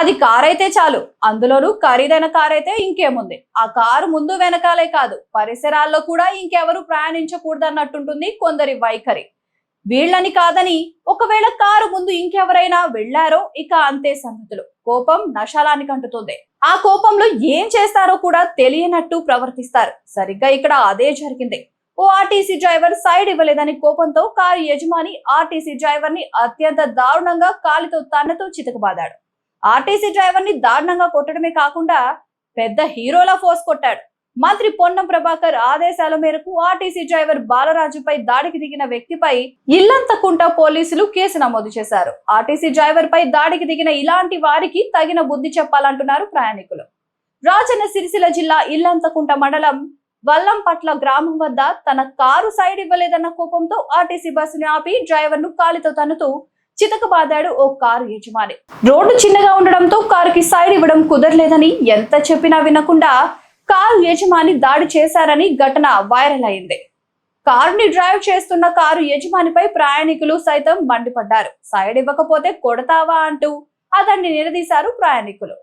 అది కార్ అయితే చాలు. అందులోనూ ఖరీదైన కార్ అయితే ఇంకేముంది. ఆ కారు ముందు వెనకాలే కాదు పరిసరాల్లో కూడా ఇంకెవరు ప్రయాణించకూడదన్నట్టుంటుంది కొందరి వైఖరి. వీళ్ళని కాదని ఒకవేళ కారు ముందు ఇంకెవరైనా వెళ్ళారో ఇక అంతే సంగతులు. కోపం నశాలానికి అంటుతుంది ఆ కోపంలో ఏం చేస్తారో కూడా తెలియనట్టు ప్రవర్తిస్తారు. సరిగ్గా ఇక్కడ అదే జరిగింది. ఓ ఆర్టీసీ డ్రైవర్ సైడ్ ఇవ్వలేదని కోపంతో కారు యజమాని ఆర్టీసీ డ్రైవర్ని అత్యంత దారుణంగా కాలితో తన్నతో చితకబాదాడు. ఆర్టీసీ డ్రైవర్ని దారుణంగా కొట్టడమే కాకుండా పెద్ద హీరోలా ఫోర్స్ కొట్టాడు. మంత్రి పొన్నం ప్రభాకర్ ఆదేశాల మేరకు ఆర్టీసీ డ్రైవర్ బాలరాజుపై దాడికి దిగిన వ్యక్తిపై ఇల్లంతకుంట పోలీసులు కేసు నమోదు చేశారు. ఆర్టీసీ డ్రైవర్ పై దాడికి దిగిన ఇలాంటి వారికి తగిన బుద్ధి చెప్పాలంటున్నారు ప్రయాణికులు. రాజన్న సిరిసిల్ల జిల్లా ఇల్లంతకుంట మండలం వల్లంపట్ల గ్రామం వద్ద తన కారు సైడ్ ఇవ్వలేదన్న కోపంతో ఆర్టీసీ బస్సును ఆపి డ్రైవర్ను కాలితో తన్నుతూ చితకబాదాడు ఓ కారు యజమాని. రోడ్డు చిన్నగా ఉండడంతో కారుకి సైడ్ ఇవ్వడం కుదరలేదని ఎంత చెప్పినా వినకుండా కారు యజమాని దాడి చేశారని ఘటన వైరల్ అయింది. కారుని డ్రైవ్ చేస్తున్న కారు యజమానిపై ప్రయాణికులు సైతం మండిపడ్డారు. సైడ్ ఇవ్వకపోతే కొడతావా అంటూ అతన్ని నిలదీశారు ప్రయాణికులు.